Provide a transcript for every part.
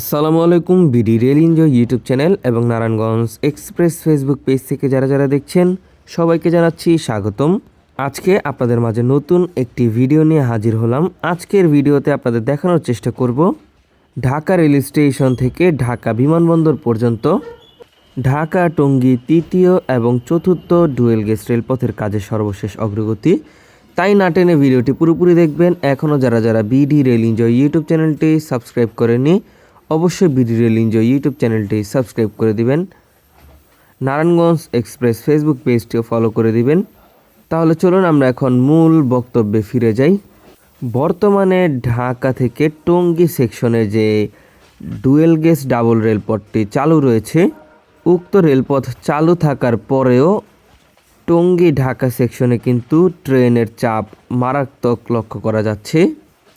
আসসালামু আলাইকুম, BD rail enjoy YouTube channel এবং নারায়ণগঞ্জ এক্সপ্রেস ফেসবুক পেজ থেকে যারা যারা দেখছেন, সবাইকে জানাচ্ছি স্বাগতম। আজকে আপনাদের মাঝে নতুন একটি ভিডিও নিয়ে হাজির হলাম। আজকের ভিডিওতে আপনাদের দেখানোর চেষ্টা করব ঢাকা রেল স্টেশন থেকে ঢাকা বিমানবন্দর পর্যন্ত। ঢাকা, টঙ্গী তৃতীয় এবং চতুর্থ ডুয়েল গেজ রেলপথের কাজের সর্বশেষ অগ্রগতি। তাই না টেনে ভিডিওটি পুরোপুরি দেখবেন। এখনও যারা যারা বিডি রেল এনজয় ইউটিউব চ্যানেলটি সাবস্ক্রাইব করেনি অবশ্যই বিডি রেল এনজয় ইউটিউব চ্যানেলটি সাবস্ক্রাইব করে দিবেন। নারায়ণগঞ্জ এক্সপ্রেস ফেসবুক পেজটিও ফলো করে দিবেন। তাহলে চলুন আমরা এখন মূল বক্তব্যে ফিরে যাই। বর্তমানে ঢাকা থেকে টঙ্গী সেকশনে যে ডুয়েল গেজ ডাবল রেলপথটি চালু রয়েছে, উক্ত রেলপথ চালু থাকার পরেও টঙ্গী ঢাকা সেকশনে কিন্তু ট্রেনের চাপ মারাত্মক লক্ষ্য করা যাচ্ছে।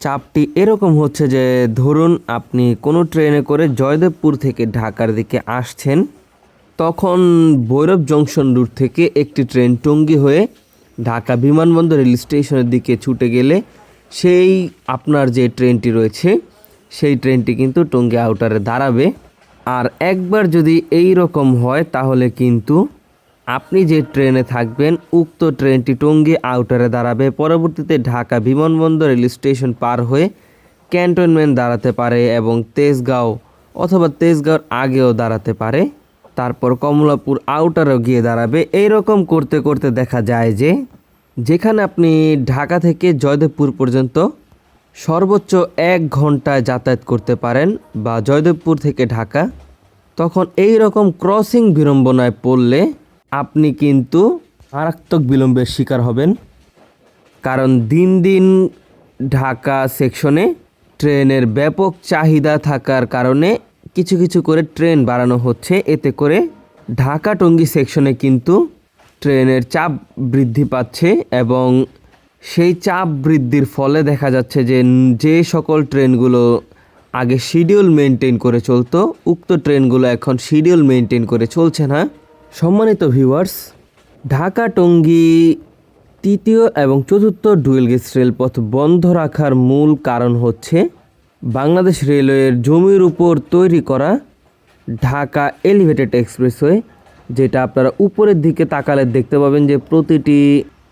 চাপটি এরকম হচ্ছে যে, ধরুন আপনি কোনো ট্রেনে করে জয়দেবপুর থেকে ঢাকার দিকে আসছেন, তখন ভৈরব জংশন রুট থেকে একটি ট্রেন টঙ্গী হয়ে ঢাকা বিমানবন্দর রেল স্টেশনের দিকে ছুটে গেলে সেই আপনার যে ট্রেনটি রয়েছে, সেই ট্রেনটি কিন্তু টঙ্গী আউটারে দাঁড়াবে। আর একবার যদি এই রকম হয়, তাহলে কিন্তু আপনি যে ট্রেনে থাকবেন, উক্ত ট্রেনটি টঙ্গী আউটারে দাঁড়াবে। পরবর্তীতে ঢাকা বিমানবন্দর রেল স্টেশন পার হয়ে ক্যান্টনমেন্ট দাঁড়াতে পারে এবং তেজগাঁও অথবা তেজগাঁওর আগেও দাঁড়াতে পারে। তারপর কমলাপুর আউটারও গিয়ে দাঁড়াবে। এই রকম করতে করতে দেখা যায় যে, যেখানে আপনি ঢাকা থেকে জয়দেবপুর পর্যন্ত সর্বোচ্চ এক ঘন্টায় যাতায়াত করতে পারেন বা জয়দেবপুর থেকে ঢাকা, তখন এই রকম ক্রসিং বিড়ম্বনায় পড়লে আপনি কিন্তু মারাত্মক বিলম্বের শিকার হবেন। কারণ দিন দিন ঢাকা সেকশনে ট্রেনের ব্যাপক চাহিদা থাকার কারণে কিছু কিছু করে ট্রেন বাড়ানো হচ্ছে। এতে করে ঢাকা টঙ্গী সেকশনে কিন্তু ট্রেনের চাপ বৃদ্ধি পাচ্ছে এবং সেই চাপ বৃদ্ধির ফলে দেখা যাচ্ছে যে যে সকল ট্রেনগুলো আগে শিডিউল মেনটেন করে চলতো, উক্ত ট্রেনগুলো এখন শিডিউল মেনটেন করে চলছে না। সম্মানিত ভিউয়ার্স ঢাকা টঙ্গী তৃতীয় এবং চতুর্থ ডুয়েল গেজ রেলপথ বন্ধ রাখার মূল কারণ হচ্ছে বাংলাদেশ রেলওয়ের জমির উপর তৈরি করা ঢাকা এলিভেটেড এক্সপ্রেসওয়ে, যেটা আপনারা উপরের দিকে তাকালে দেখতে পাবেন যে প্রতিটি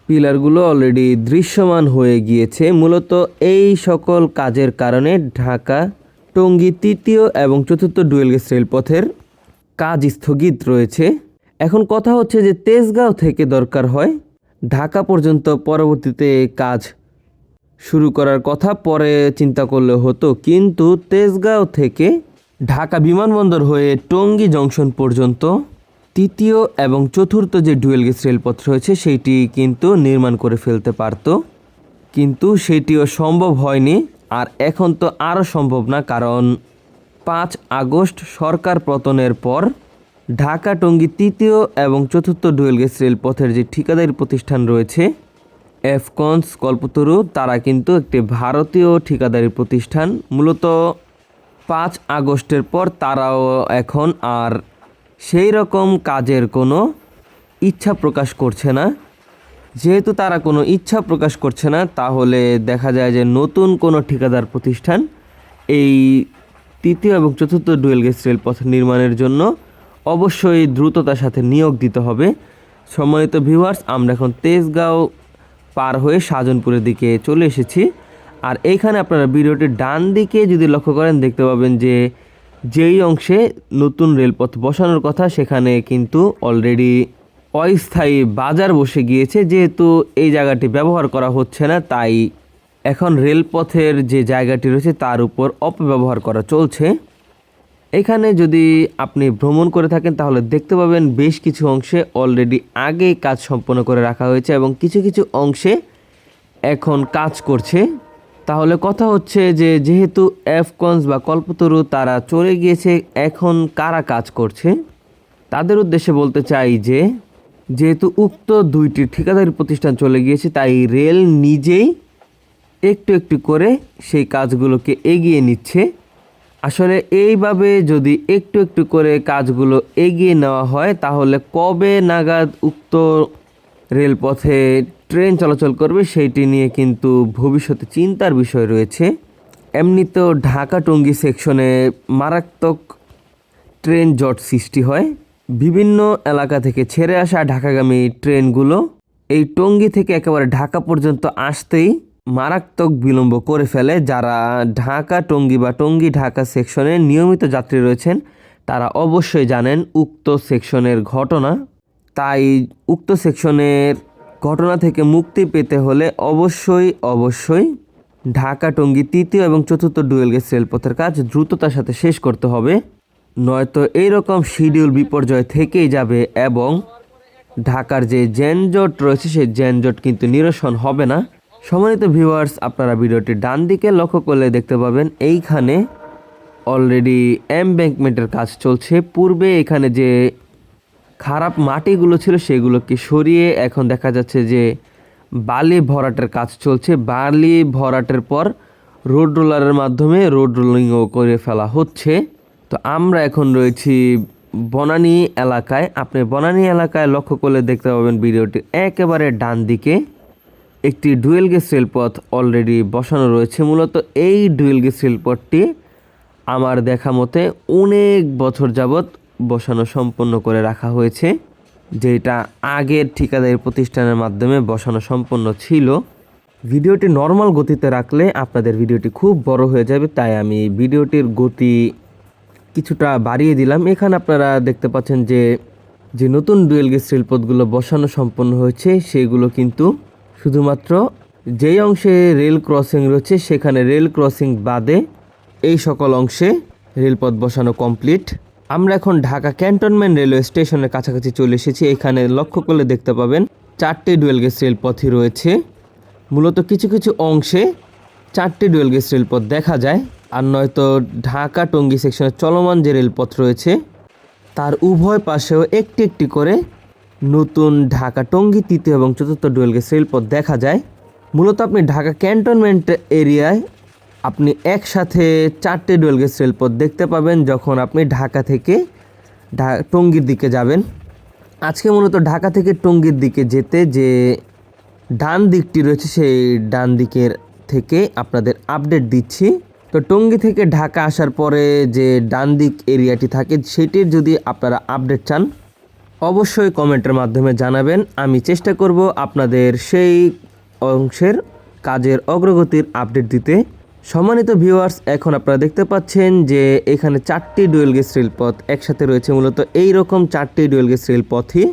পিলারগুলো অলরেডি দৃশ্যমান হয়ে গিয়েছে। মূলত এই সকল কাজের কারণে ঢাকা টঙ্গী তৃতীয় এবং চতুর্থ ডুয়েল গেজ রেলপথের কাজ স্থগিত রয়েছে। এখন কথা হচ্ছে যে তেজগাঁও থেকে দরকার হয় ঢাকা পর্যন্ত পরবর্তীতে কাজ শুরু করার কথা, পরে চিন্তা করলে হতো। কিন্তু তেজগাঁও থেকে ঢাকা বিমানবন্দর হয়ে টঙ্গী জংশন পর্যন্ত তৃতীয় এবং চতুর্থ যে ডুয়েল গেজ রেলপথ রয়েছে, সেইটি কিন্তু নির্মাণ করে ফেলতে পারতো। কিন্তু সেটিও সম্ভব হয়নি, আর এখন তো আরও সম্ভব না, কারণ পাঁচ আগস্ট সরকার পতনের পর ঢাকা টঙ্গী তৃতীয় এবং চতুর্থ ডুয়েল গেজ রেলপথের যে ঠিকাদারি প্রতিষ্ঠান রয়েছে, এফকনস কল্পতরু, তারা কিন্তু একটি ভারতীয় ঠিকাদারি প্রতিষ্ঠান। মূলত পাঁচ আগস্টের পর তারাও এখন আর সেই রকম কাজের কোনো ইচ্ছা প্রকাশ করছে না। যেহেতু তারা কোনো ইচ্ছা প্রকাশ করছে না, তাহলে দেখা যায় যে নতুন কোনো ঠিকাদার প্রতিষ্ঠান এই তৃতীয় এবং চতুর্থ ডুয়েল গেজ রেলপথ নির্মাণের জন্য অবশ্যই দ্রুততার সাথে নিয়োগ দিতে হবে। সম্মানিত ভিউয়ার্স আমরা এখন তেজগাঁও পার হয়ে সাজনপুরের দিকে চলে এসেছি। আর এইখানে আপনারা ভিডিওটির ডান দিকে যদি লক্ষ্য করেন, দেখতে পাবেন যে যেই অংশে নতুন রেলপথ বসানোর কথা, সেখানে কিন্তু অলরেডি অস্থায়ী বাজার বসে গিয়েছে। যেহেতু এই জায়গাটি ব্যবহার করা হচ্ছে না, তাই এখন রেলপথের যে জায়গাটি রয়েছে, তার উপর অপব্যবহার করা চলছে। এখানে যদি আপনি ভ্রমণ করে থাকেন, তাহলে দেখতে পাবেন বেশ কিছু অংশে অলরেডি আগেই কাজ সম্পন্ন করে রাখা হয়েছে এবং কিছু কিছু অংশে এখন কাজ করছে। তাহলে কথা হচ্ছে যে, যেহেতু এফকনস বা কল্পতরু তারা চলে গিয়েছে, এখন কারা কাজ করছে? তাদের উদ্দেশ্যে বলতে চাই যে, যেহেতু উক্ত দুইটি ঠিকাদারি প্রতিষ্ঠান চলে গিয়েছে, তাই রেল নিজেই একটু একটু করে সেই কাজগুলোকে এগিয়ে নিচ্ছে। আসলে এইভাবে যদি একটু একটু করে কাজগুলো এগিয়ে নেওয়া হয়, তাহলে কবে নাগাদ উক্ত রেলপথে ট্রেন চলাচল করবে সেইটি নিয়ে কিন্তু ভবিষ্যতে চিন্তার বিষয় রয়েছে। এমনিতেও ঢাকা টঙ্গী সেকশনে মারাত্মক ট্রেন জট সৃষ্টি হয়। বিভিন্ন এলাকা থেকে ছেড়ে আসা ঢাকাগামী ট্রেনগুলো এই টঙ্গী থেকে একেবারে ঢাকা পর্যন্ত আসতেই মারাত্মক বিলম্ব করে ফেলে যারা ঢাকা টঙ্গী বা টঙ্গী ঢাকা সেকশনে নিয়মিত যাত্রী রয়েছেন, তারা অবশ্যই জানেন উক্ত সেকশনের ঘটনা। তাই উক্ত সেকশনের ঘটনা থেকে মুক্তি পেতে হলে অবশ্যই অবশ্যই ঢাকা টঙ্গী তৃতীয় এবং চতুর্থ ডুয়েল গেজ রেলপথের কাজ দ্রুততার সাথে শেষ করতে হবে। নয়তো এইরকম শিডিউল বিপর্যয় থেকেই যাবে এবং ঢাকার যে জ্যানজট রয়েছে, সেই জ্যানজট কিন্তু নিরসন হবে না। সম্মানিত ভিউয়ার্স আপনারা ভিডিওটি ডান দিকে লক্ষ্য করলে দেখতে পাবেন এইখানে অলরেডি এমব্যাঙ্কমেন্টের কাজ চলছে। পূর্বে এখানে যে খারাপ মাটিগুলো ছিল সেগুলোকে সরিয়ে এখন দেখা যাচ্ছে যে বালি ভরাটের কাজ চলছে। বালি ভরাটের পর রোড রোলারের মাধ্যমে রোড রোলিংও করে ফেলা হচ্ছে। তো আমরা এখন রয়েছি বনানী এলাকায়। আপনি বনানী এলাকায় লক্ষ্য করলে দেখতে পাবেন ভিডিওটি একেবারে ডান দিকে একটি ডুয়েল গেজ রেলপথ অলরেডি বসানো রয়েছে। মূলত এই ডুয়েল গেজ রেলপথটি আমার দেখা মতে অনেক বছর যাবৎ বসানো সম্পন্ন করে রাখা হয়েছে, যেটা আগের ঠিকাদারি প্রতিষ্ঠানের মাধ্যমে বসানো সম্পন্ন ছিল। ভিডিওটি নর্মাল গতিতে রাখলে আপনাদের ভিডিওটি খুব বড় হয়ে যাবে, তাই আমি ভিডিওটির গতি কিছুটা বাড়িয়ে দিলাম। এখানে আপনারা দেখতে পাচ্ছেন যে যে নতুন ডুয়েল গেজ রেলপথগুলো বসানো সম্পন্ন হয়েছে, সেগুলো কিন্তু শুধুমাত্র যেই অংশে রেল ক্রসিং রয়েছে, সেখানে রেল ক্রসিং বাদে এই সকল অংশে রেলপথ বসানো কমপ্লিট। আমরা এখন ঢাকা ক্যান্টনমেন্ট রেলওয়ে স্টেশনের কাছাকাছি চলে এসেছি। এখানে লক্ষ্য করলে দেখতে পাবেন চারটি ডুয়েল গেজ রেলপথই রয়েছে। মূলত কিছু কিছু অংশে চারটি ডুয়েল গেজ রেলপথ দেখা যায়, আর নয়তো ঢাকা টঙ্গী সেকশনের চলমান যে রেলপথ রয়েছে, তার উভয় পাশেও একটি একটি করে নতুন ঢাকা টঙ্গী তৃতীয় এবং চতুর্থ ডুয়েল গেজ রেলপথ দেখা যায়। মূলত আপনি ঢাকা ক্যান্টনমেন্ট এরিয়ায় আপনি একসাথে চারটে ডুয়েল গেজ রেলপথ দেখতে পাবেন যখন আপনি ঢাকা থেকে টঙ্গীর দিকে যাবেন। আজকে মূলত ঢাকা থেকে টঙ্গীর দিকে যেতে যে ডান দিকটি রয়েছে সেই ডান দিকের থেকে আপনাদের আপডেট দিচ্ছি। তো টঙ্গী থেকে ঢাকা আসার পরে যে ডান দিক এরিয়াটি থাকে, সেটির যদি আপনারা আপডেট চান অবশ্যই কমেন্টের মাধ্যমে জানাবেন। আমি চেষ্টা করব আপনাদের সেই অংশের কাজের অগ্রগতির আপডেট দিতে। সম্মানিত ভিউয়ার্স, এখন আপনারা দেখতে পাচ্ছেন যে এখানে চারটি ডুয়েল গেজ রেলপথ একসাথে রয়েছে। মূলত এই রকম চারটি ডুয়েল গেজ রেলপথই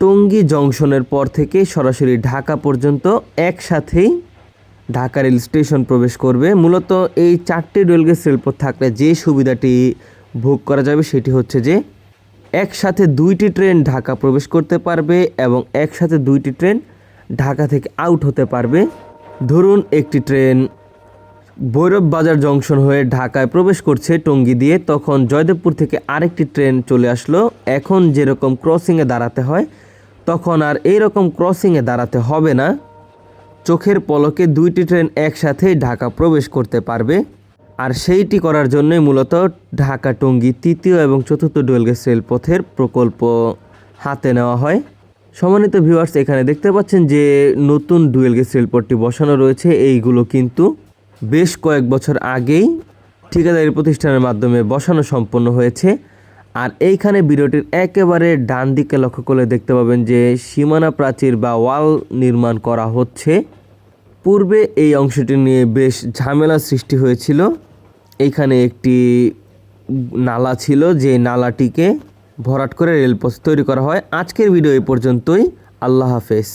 টঙ্গী জংশনের পর থেকে সরাসরি ঢাকা পর্যন্ত একসাথেই ঢাকা রেল স্টেশন প্রবেশ করবে। মূলত এই চারটি রেলগেজ রেলপথ থাকলে যে সুবিধাটি ভোগ করা যাবে সেটি হচ্ছে যে একসাথে দুইটি ট্রেন ঢাকা প্রবেশ করতে পারবে এবং একসাথে দুইটি ট্রেন ঢাকা থেকে আউট হতে পারবে। ধরুন একটি ট্রেন ভৈরব বাজার জংশন হয়ে ঢাকায় প্রবেশ করছে টঙ্গী দিয়ে, তখন জয়দেবপুর থেকে আরেকটি ট্রেন চলে আসলো। এখন যেরকম ক্রসিংয়ে দাঁড়াতে হয়, তখন আর এইরকম ক্রসিংয়ে দাঁড়াতে হবে না। চোখের পলকে দুইটি ট্রেন একসাথে ঢাকা প্রবেশ করতে পারবে। আর সেইটি করার জন্যই মূলত ঢাকা টঙ্গী তৃতীয় এবং চতুর্থ ডুয়েলগেজ রেলপথের প্রকল্প হাতে নেওয়া হয়। সম্মানিত ভিউয়ার্স এখানে দেখতে পাচ্ছেন যে নতুন ডুয়েলগেজ রেলপথটি বসানো রয়েছে। এইগুলো কিন্তু বেশ কয়েক বছর আগেই ঠিকাদারি প্রতিষ্ঠানের মাধ্যমে বসানো সম্পন্ন হয়েছে। আর এইখানে ভিডিওটির একেবারে ডান দিকে লক্ষ্য করলে দেখতে পাবেন যে সীমানা প্রাচীর বা ওয়াল নির্মাণ করা হচ্ছে। পূর্বে এই অংশটি নিয়ে বেশ ঝামেলা সৃষ্টি হয়েছিল। এখানে একটি নালা ছিল, যে নালাটিকে ভরাট করে রেলপথ তৈরি করা হয়। আজকের ভিডিও এই পর্যন্তই। আল্লাহ হাফেজ।